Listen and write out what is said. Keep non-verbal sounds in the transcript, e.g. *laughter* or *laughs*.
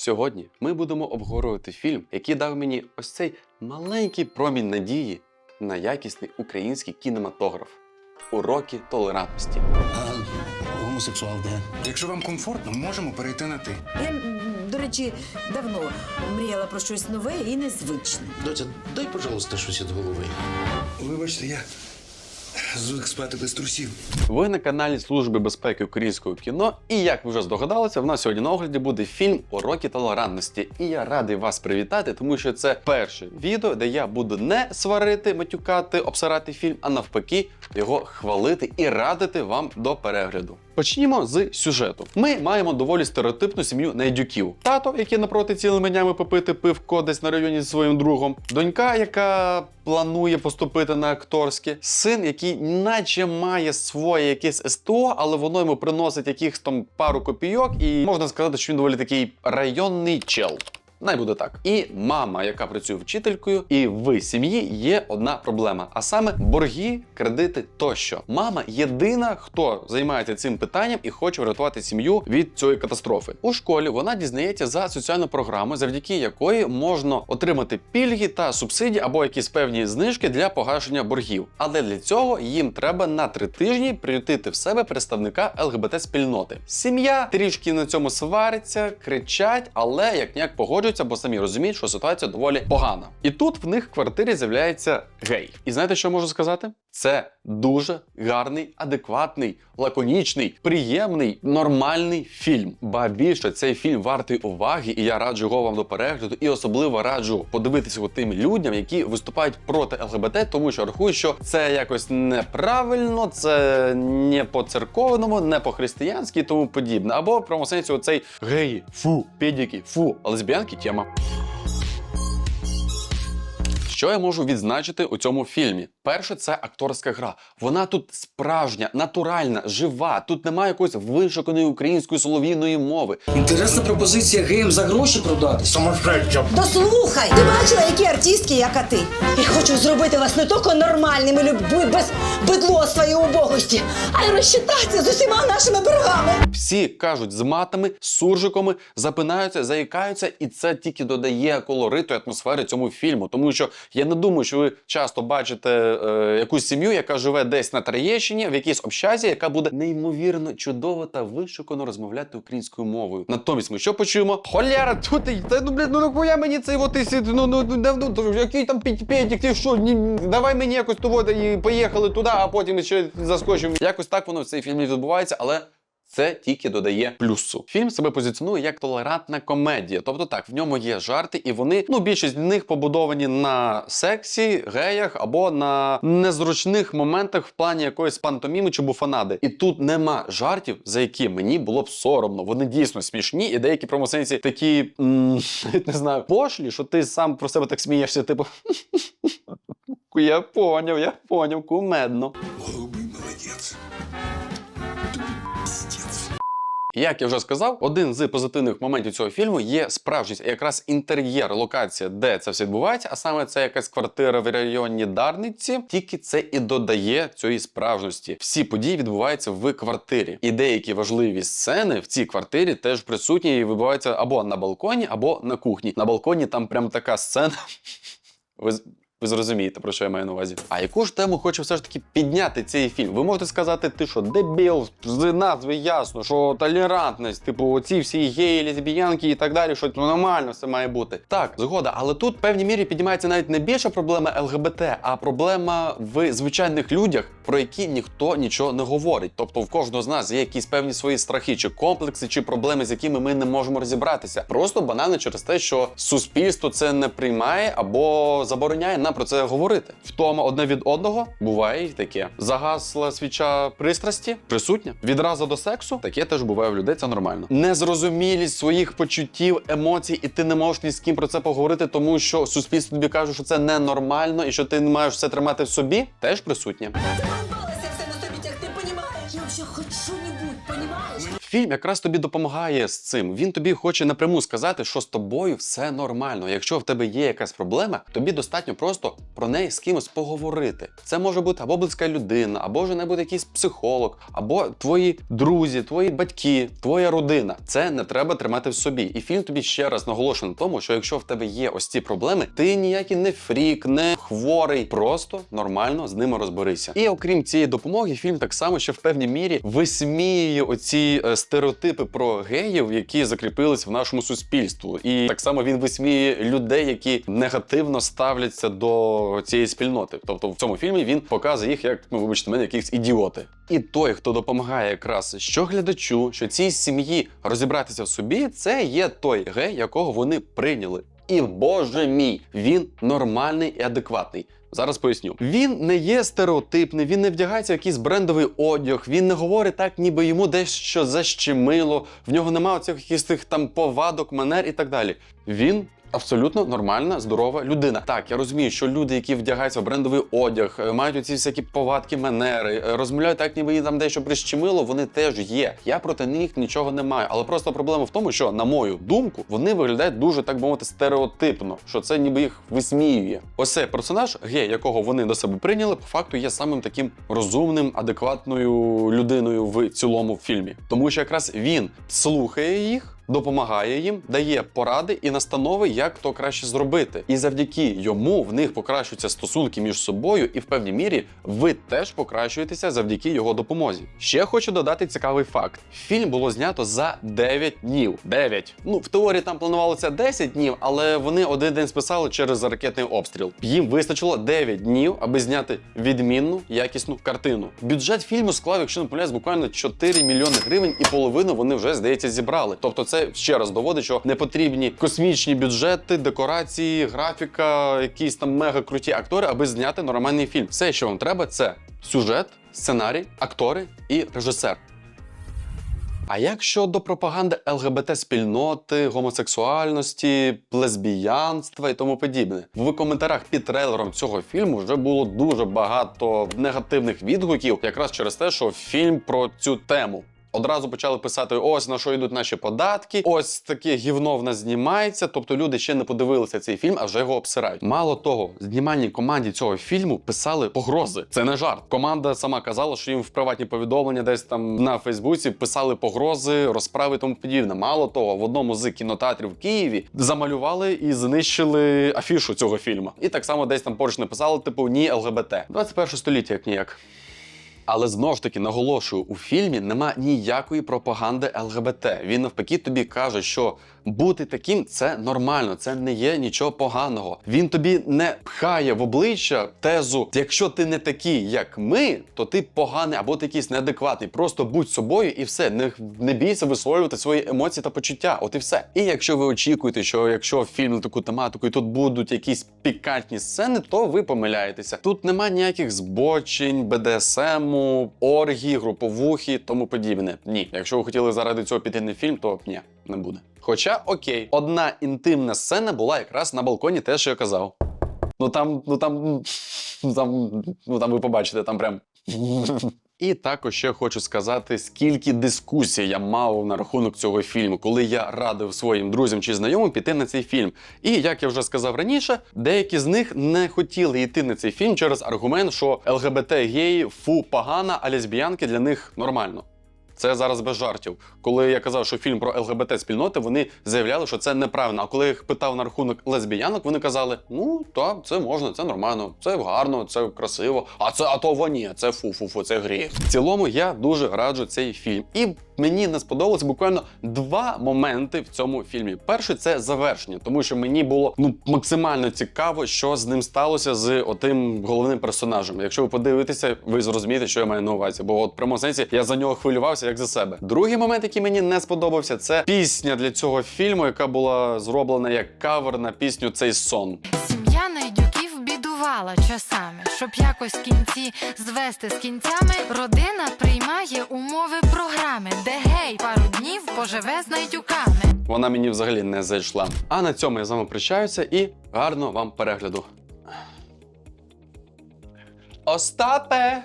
Сьогодні ми будемо обговорювати фільм, який дав мені ось цей маленький промінь надії на якісний український кінематограф. Уроки толерантності. А гомосексуал де? Якщо вам комфортно, можемо перейти на ти. Я, до речі, давно мріяла про щось нове і незвичне. Доця, дай, пожалуйста, щось від голови. Вибачте, я звик спати без трусів. Ви на каналі Служби безпеки українського кіно. І як ви вже здогадалися, в нас сьогодні на огляді буде фільм Уроки толерантності. І я радий вас привітати, тому що це перше відео, де я буду не сварити, матюкати, обсирати фільм, а навпаки, його хвалити і радити вам до перегляду. Почнімо з сюжету. Ми маємо доволі стереотипну сім'ю найдюків. Тато, який напроти цілими днями попити пивко десь на районі зі своїм другом, донька, яка планує поступити на акторське, син, який наче має своє якесь СТО, але воно йому приносить якихось там пару копійок, і можна сказати, що він доволі такий районний чел. Най буде так. І мама, яка працює вчителькою, і в сім'ї є одна проблема: а саме борги, кредити тощо. Мама єдина, хто займається цим питанням і хоче врятувати сім'ю від цієї катастрофи. У школі вона дізнається за соціальну програму, завдяки якої можна отримати пільги та субсидії або якісь певні знижки для погашення боргів. Але для цього їм треба на три тижні приютити в себе представника ЛГБТ спільноти. Сім'я трішки на цьому свариться, кричать, але як ніяк погоджуються, бо самі розуміють, що ситуація доволі погана. І тут в них в квартирі з'являється гей. І знаєте, що я можу сказати? Це дуже гарний, адекватний, лаконічний, приємний, нормальний фільм. Ба більше цей фільм вартий уваги, і я раджу його вам до перегляду. І особливо раджу подивитися тим людям, які виступають проти ЛГБТ, тому що рахую, що це якось неправильно, це не по церковному, не по християнськи тому подібне. Або в прямому сенсі оцей геї, фу, педіки, фу, лесбіянки тема. Що я можу відзначити у цьому фільмі? Перше, це акторська гра. Вона тут справжня, натуральна, жива. Тут немає якоїсь вишуканої української солов'їної мови. Інтересна пропозиція геям за гроші продати. продатись. Дослухай! Ти бачила, які артистки, як ти? Я хочу зробити вас не тільки нормальними, любви без бидлоства і убогості, а й розчитатися з усіма нашими боргами. Всі кажуть з матами, суржиками, запинаються, заїкаються, і це тільки додає колориту і атмосфери цьому фільму. Тому що я не думаю, що ви часто бачите е, якусь сім'ю, яка живе десь на Троєщині, в якійсь общазі, яка буде неймовірно чудово та вишукано розмовляти українською мовою. Натомість ми що почуємо? Холяра, тут та ну блін, ну нахуя мені цей от сі- ну ну ну, ну, який там п'ятик, ти що? Ні, давай мені якось того і поїхали туди, а потім ще заскочимо. Якось так воно в цей фільмі відбувається, але. Це тільки додає плюсу. Фільм себе позиціонує як толерантна комедія. Тобто так, в ньому є жарти, і вони, ну, більшість з них побудовані на сексі, геях або на незручних моментах в плані якоїсь пантоміми чи буфанади. І тут нема жартів, за які мені було б соромно. Вони дійсно смішні, і деякі промосенці такі *laughs* не знаю, пошлі, що ти сам про себе так смієшся, типу. *laughs* Я поняв, я поняв, кумедно. Голубий молодець. Як я вже сказав, один з позитивних моментів цього фільму є справжність, якраз інтер'єр, локація, де це все відбувається, а саме це якась квартира в районі Дарниці. Тільки це і додає цієї справжності. Всі події відбуваються в квартирі, і деякі важливі сцени в цій квартирі теж присутні і відбуваються або на балконі, або на кухні. На балконі там прям така сцена. *laughs* Ви ви зрозумієте, про що я маю на увазі. А яку ж тему хочу все ж таки підняти цей фільм? Ви можете сказати, ти що, дебіл, з назви ясно, що толерантність, типу, оці всі геї, лесбіянки і так далі, що ну, нормально все має бути. Так, згода, але тут в певній мірі піднімається навіть не більше проблема ЛГБТ, а проблема в звичайних людях, про які ніхто нічого не говорить. Тобто в кожного з нас є якісь певні свої страхи, чи комплекси, чи проблеми, з якими ми не можемо розібратися. Просто банально через те, що суспільство це не приймає або забороняє нам про це говорити. Втома одне від одного буває і таке. Загасла свіча пристрасті присутня. Відразу до сексу таке теж буває в людей. Це нормально. Незрозумілість своїх почуттів, емоцій, і ти не можеш ні з ким про це поговорити, тому що суспільство тобі каже, що це ненормально і що ти не маєш все тримати в собі. Теж присутнє. Все на собі тягти, понімаєш? Я вже хоч що-небудь, понімаєш? Фільм якраз тобі допомагає з цим. Він тобі хоче напряму сказати, що з тобою все нормально. Якщо в тебе є якась проблема, тобі достатньо просто про неї з кимось поговорити. Це може бути або близька людина, або ж не бути якийсь психолог, або твої друзі, твої батьки, твоя родина. Це не треба тримати в собі. І фільм тобі ще раз наголошує на тому, що якщо в тебе є ось ці проблеми, ти ніякий не фрік, не хворий, просто нормально з ними розберися. І окрім цієї допомоги, фільм так само ще в певній мірі висміює оці е, стереотипи про геїв, які закріпились в нашому суспільству. І так само він висміює людей, які негативно ставляться до цієї спільноти. Тобто в цьому фільмі він показує їх як, ну вибачте мене, якихось ідіоти. І той, хто допомагає якраз що глядачу, що цій сім'ї розібратися в собі, це є той гей, якого вони прийняли. І боже мій, він нормальний і адекватний. Зараз поясню. Він не є стереотипний, він не вдягається в якийсь брендовий одяг, він не говорить так, ніби йому дещо защемило, в нього немає оцих якихось тих там повадок, манер і так далі. Він. Абсолютно нормальна, здорова людина. Так, я розумію, що люди, які вдягаються в брендовий одяг, е, мають оці всякі повадки, манери, е, розмовляють так, ніби їм там дещо прищемило, вони теж є. Я проти них нічого не маю. Але просто проблема в тому, що, на мою думку, вони виглядають дуже, так би мовити, стереотипно, що це ніби їх висміює. Ось цей персонаж, гей, якого вони до себе прийняли, по факту є самим таким розумним, адекватною людиною в цілому фільмі. Тому що якраз він слухає їх допомагає їм, дає поради і настанови, як то краще зробити. І завдяки йому в них покращуються стосунки між собою, і в певній мірі ви теж покращуєтеся завдяки його допомозі. Ще хочу додати цікавий факт: фільм було знято за 9 днів. 9. Ну в теорії там планувалося 10 днів, але вони один день списали через ракетний обстріл. Їм вистачило 9 днів, аби зняти відмінну якісну картину. Бюджет фільму склав, якщо не помиляюсь, буквально 4 мільйони гривень, і половину вони вже здається зібрали. Тобто, це ще раз доводить, що не потрібні космічні бюджети, декорації, графіка, якісь там мега круті актори, аби зняти нормальний фільм. Все, що вам треба, це сюжет, сценарій, актори і режисер. А як щодо пропаганди ЛГБТ-спільноти, гомосексуальності, лесбіянства і тому подібне? В коментарях під трейлером цього фільму вже було дуже багато негативних відгуків, якраз через те, що фільм про цю тему. Одразу почали писати: ось на що йдуть наші податки, ось таке гівно в нас знімається. Тобто люди ще не подивилися цей фільм, а вже його обсирають. Мало того, знімальній команді цього фільму писали погрози. Це не жарт. Команда сама казала, що їм в приватні повідомлення десь там на Фейсбуці писали погрози, розправи тому подібне. Мало того, в одному з кінотеатрів в Києві замалювали і знищили афішу цього фільму. І так само десь там поруч написали, типу ні ЛГБТ. 21 століття, як ніяк. Але знову ж таки наголошую, у фільмі нема ніякої пропаганди ЛГБТ. Він навпаки тобі каже, що бути таким це нормально, це не є нічого поганого. Він тобі не пхає в обличчя тезу: якщо ти не такий, як ми, то ти поганий або ти якийсь неадекватний. Просто будь собою і все. Не, не бійся висловлювати свої емоції та почуття. От і все. І якщо ви очікуєте, що якщо фільм на таку тематику і тут будуть якісь пікантні сцени, то ви помиляєтеся. Тут нема ніяких збочень, БДСМу, оргії, груповухи, тому подібне. Ні, якщо ви хотіли заради цього піти на фільм, то ні, не буде. Хоча окей, одна інтимна сцена була якраз на балконі, те, що я казав. Ну там, ну там, ну там, ну там ви побачите, там прям. І також ще хочу сказати, скільки дискусій я мав на рахунок цього фільму, коли я радив своїм друзям чи знайомим піти на цей фільм. І як я вже сказав раніше, деякі з них не хотіли йти на цей фільм через аргумент, що ЛГБТ геї фу погана, а лесбіянки для них нормально. Це зараз без жартів. Коли я казав, що фільм про ЛГБТ спільноти, вони заявляли, що це неправильно. А коли я їх питав на рахунок лесбіянок, вони казали: ну так, це можна, це нормально, це гарно, це красиво. А це а то воні, це фу-фу-фу, це гріх. В цілому я дуже раджу цей фільм. І мені не сподобалось буквально два моменти в цьому фільмі. Перший це завершення, тому що мені було ну максимально цікаво, що з ним сталося з отим головним персонажем. Якщо ви подивитеся, ви зрозумієте, що я маю на увазі. Бо от в прямому сенсі я за нього хвилювався як за себе. Другий момент, який мені не сподобався, це пісня для цього фільму, яка була зроблена як кавер на пісню Цей сон. Сім'я найдюків бідувала часами, щоб якось кінці звести з кінцями. Родина приймає умови програми, де гей пару днів поживе з найдюками. Вона мені взагалі не зайшла. А на цьому я з вами прощаюся і гарного вам перегляду. Остапе!